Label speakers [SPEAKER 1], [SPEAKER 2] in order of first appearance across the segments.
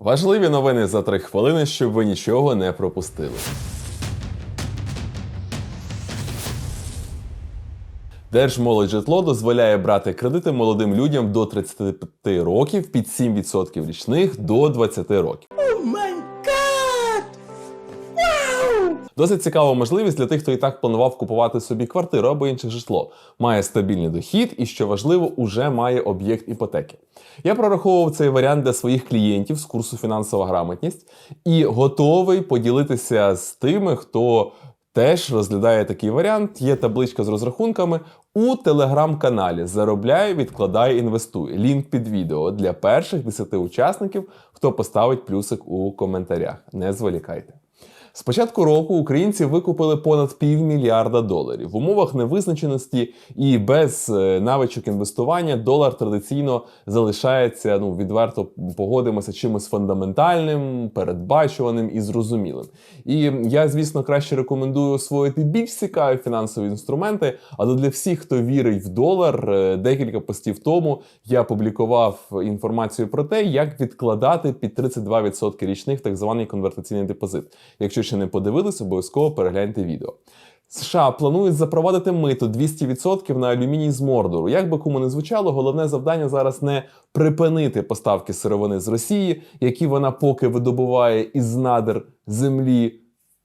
[SPEAKER 1] Важливі новини за три хвилини, щоб ви нічого не пропустили. Держмолоджитло дозволяє брати кредити молодим людям до 35 років під 7% річних до 20 років. Досить цікава можливість для тих, хто і так планував купувати собі квартиру або інше житло, має стабільний дохід і, що важливо, уже має об'єкт іпотеки. Я прораховував цей варіант для своїх клієнтів з курсу фінансова грамотність і готовий поділитися з тими, хто теж розглядає такий варіант. Є табличка з розрахунками у телеграм-каналі. Заробляй, відкладай, інвестуй. Лінк під відео для перших 10 учасників, хто поставить плюсик у коментарях. Не зволікайте. З початку року українці викупили понад півмільярда доларів. В умовах невизначеності і без е, навичок інвестування долар традиційно залишається, ну відверто погодимося, чимось фундаментальним, передбачуваним і зрозумілим. І я, звісно, краще рекомендую освоїти більш цікаві фінансові інструменти. Але для всіх, хто вірить в долар, е, декілька постів тому я публікував інформацію про те, як відкладати під 32% річних так званий конвертаційний депозит. Якщо ще не подивились, обов'язково перегляньте відео. США планують запровадити мито 200% на алюміній з Мордору. Як би кому не звучало, головне завдання зараз не припинити поставки сировини з Росії, які вона поки видобуває із надр землі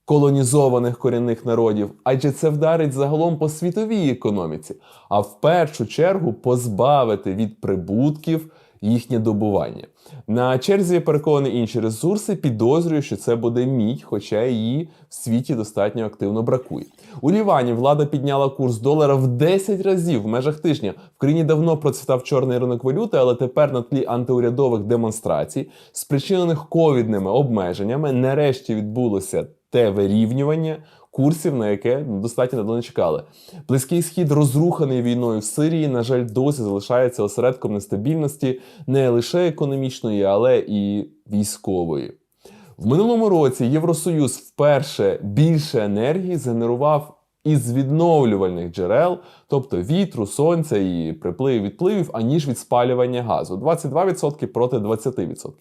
[SPEAKER 1] колонізованих корінних народів, адже це вдарить загалом по світовій економіці, а в першу чергу позбавити від прибутків їхнє добування. На черзі переконані інші ресурси, підозрюю, що це буде мідь, хоча її в світі достатньо активно бракує. У Лівані влада підняла курс долара в 10 разів в межах тижня. В країні давно процвітав чорний ринок валюти, але тепер на тлі антиурядових демонстрацій, спричинених ковідними обмеженнями, нарешті відбулося те вирівнювання курсів, на яке достатньо давно не чекали. Близький схід, розруханий війною в Сирії, на жаль, досі залишається осередком нестабільності не лише економічної, але і військової. В минулому році Євросоюз вперше більше енергії згенерував із відновлювальних джерел, тобто вітру, сонця і припливів відпливів, аніж від спалювання газу 22% проти 20%.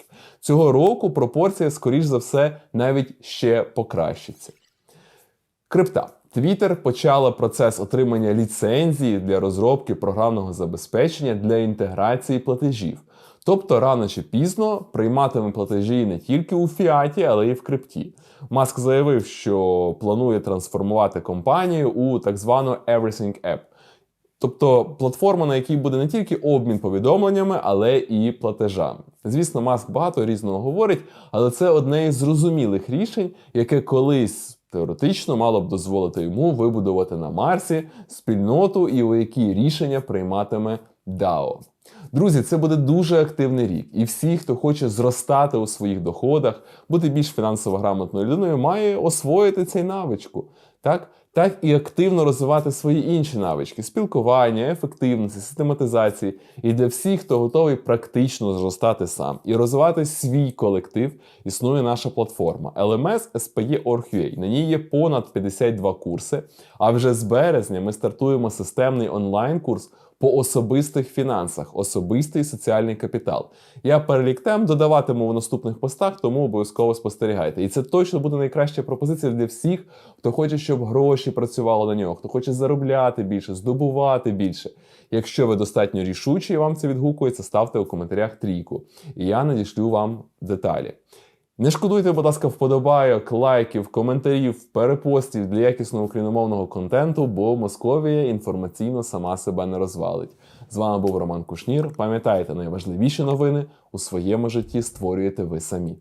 [SPEAKER 1] Цього року пропорція, скоріш за все, навіть ще покращиться. Крипта. Twitter почала процес отримання ліцензії для розробки програмного забезпечення для інтеграції платежів. Тобто рано чи пізно прийматиме платежі не тільки у фіаті, але й в крипті. Маск заявив, що планує трансформувати компанію у так звану Everything App. Тобто платформа, на якій буде не тільки обмін повідомленнями, але і платежами. Звісно, Маск багато різного говорить, але це одне із зрозумілих рішень, яке колись теоретично мало б дозволити йому вибудувати на Марсі спільноту, і у якій рішення прийматиме DAO. Друзі, це буде дуже активний рік, і всі, хто хоче зростати у своїх доходах, бути більш фінансово грамотною людиною, має освоїти цей навичку. Так? так і активно розвивати свої інші навички спілкування, ефективності, систематизації. І для всіх, хто готовий практично зростати сам і розвивати свій колектив, існує наша платформа LMS SPE.org.ua. На ній є понад 52 курси. А вже з березня ми стартуємо системний онлайн-курс по особистих фінансах, особистий соціальний капітал. Я перелік тем додаватиму в наступних постах, тому обов'язково спостерігайте. І це точно буде найкраща пропозиція для всіх, хто хоче, щоб гроші працювали на нього, хто хоче заробляти більше, здобувати більше. Якщо ви достатньо рішучі і вам це відгукується, ставте у коментарях трійку, і я надішлю вам деталі. Не шкодуйте, будь ласка, вподобайок, лайків, коментарів, перепостів для якісного україномовного контенту, бо Московія інформаційно сама себе не розвалить. З вами був Роман Кушнір. Пам'ятайте, найважливіші новини у своєму житті створюєте ви самі.